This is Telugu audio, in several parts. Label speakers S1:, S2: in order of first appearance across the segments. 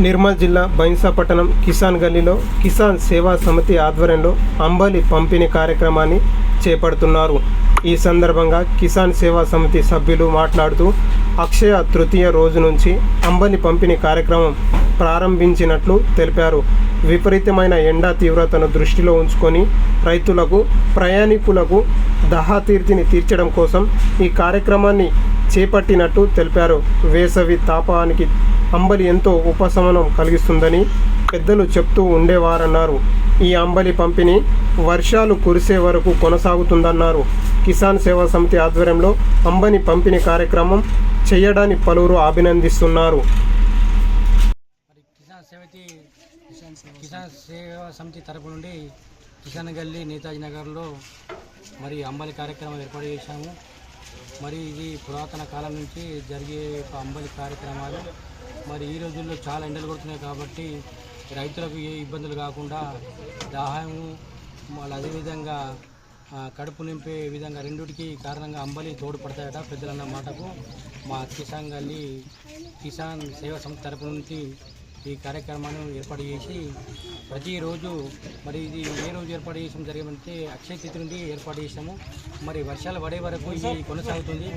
S1: నిర్మల్ జిల్లా బైన్సా పట్టణం కిసాన్ గల్లీలో కిసాన్ సేవా సమితి ఆధ్వర్యంలో అంబలి పంపిణీ కార్యక్రమాన్ని చేపడుతున్నారు. ఈ సందర్భంగా కిసాన్ సేవా సమితి సభ్యులు మాట్లాడుతూ అక్షయ తృతీయ రోజు నుంచి అంబలి పంపిణీ కార్యక్రమం ప్రారంభించినట్లు తెలిపారు. విపరీతమైన ఎండా తీవ్రతను దృష్టిలో ఉంచుకొని రైతులకు ప్రయాణికులకు దహాతీర్తిని తీర్చడం కోసం ఈ కార్యక్రమాన్ని చేపట్టినట్టు తెలిపారు. వేసవి తాపానికి అంబలి ఎంతో ఉపశమనం కలిగిస్తుందని పెద్దలు చెప్తూ ఉండేవారన్నారు. ఈ అంబలి పంపిణీ వర్షాలు కురిసే వరకు కొనసాగుతుందన్నారు. కిసాన్ సేవా సమితి ఆధ్వర్యంలో అంబని పంపిణీ కార్యక్రమం చేయడాన్ని పలువురు అభినందిస్తున్నారు.
S2: కిసాన్ సేవా సమితి తరపు నుండి కిసాన్ గల్లీ నేతాజీ నగర్లో మరి అంబలి కార్యక్రమం ఏర్పాటు చేశాము. మరి ఇది పురాతన కాలం నుంచి జరిగే అంబలి కార్యక్రమాలు. మరి ఈ రోజుల్లో చాలా ఎండలు కొడుతున్నాయి కాబట్టి రైతులకు ఏ ఇబ్బందులు కాకుండా దాహము మళ్ళీ అదేవిధంగా కడుపు నింపే విధంగా రెండుటికి కారణంగా అంబలి తోడ్పడతాయట పెద్దలన్న మాటకు మా కిసాన్ గల్లీ కిసాన్ సేవా సంస్థ తరపు నుంచి ఈ కార్యక్రమాన్ని ఏర్పాటు చేసి ప్రతిరోజు మరి ఇది ఏ రోజు ఏర్పాటు చేసాం జరిగిందంటే అక్షయ తిథి నుండి ఏర్పాటు చేసాము. మరి వర్షాలు పడే వరకు ఇది కొనసాగుతుంది.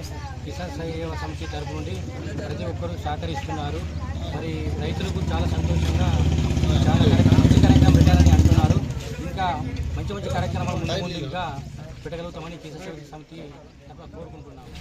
S2: కిసాన్ సేవ సమితి తరపు నుండి ప్రతి ఒక్కరూ సహకరిస్తున్నారు. మరి రైతులకు చాలా సంతోషంగా చాలా కార్యక్రమం మంచి కార్యక్రమం అంటున్నారు. ఇంకా మంచి మంచి కార్యక్రమాలు ముందు ఇంకా పెట్టగలుగుతామని కిసాన్ సేవా సమితి కోరుకుంటున్నాము.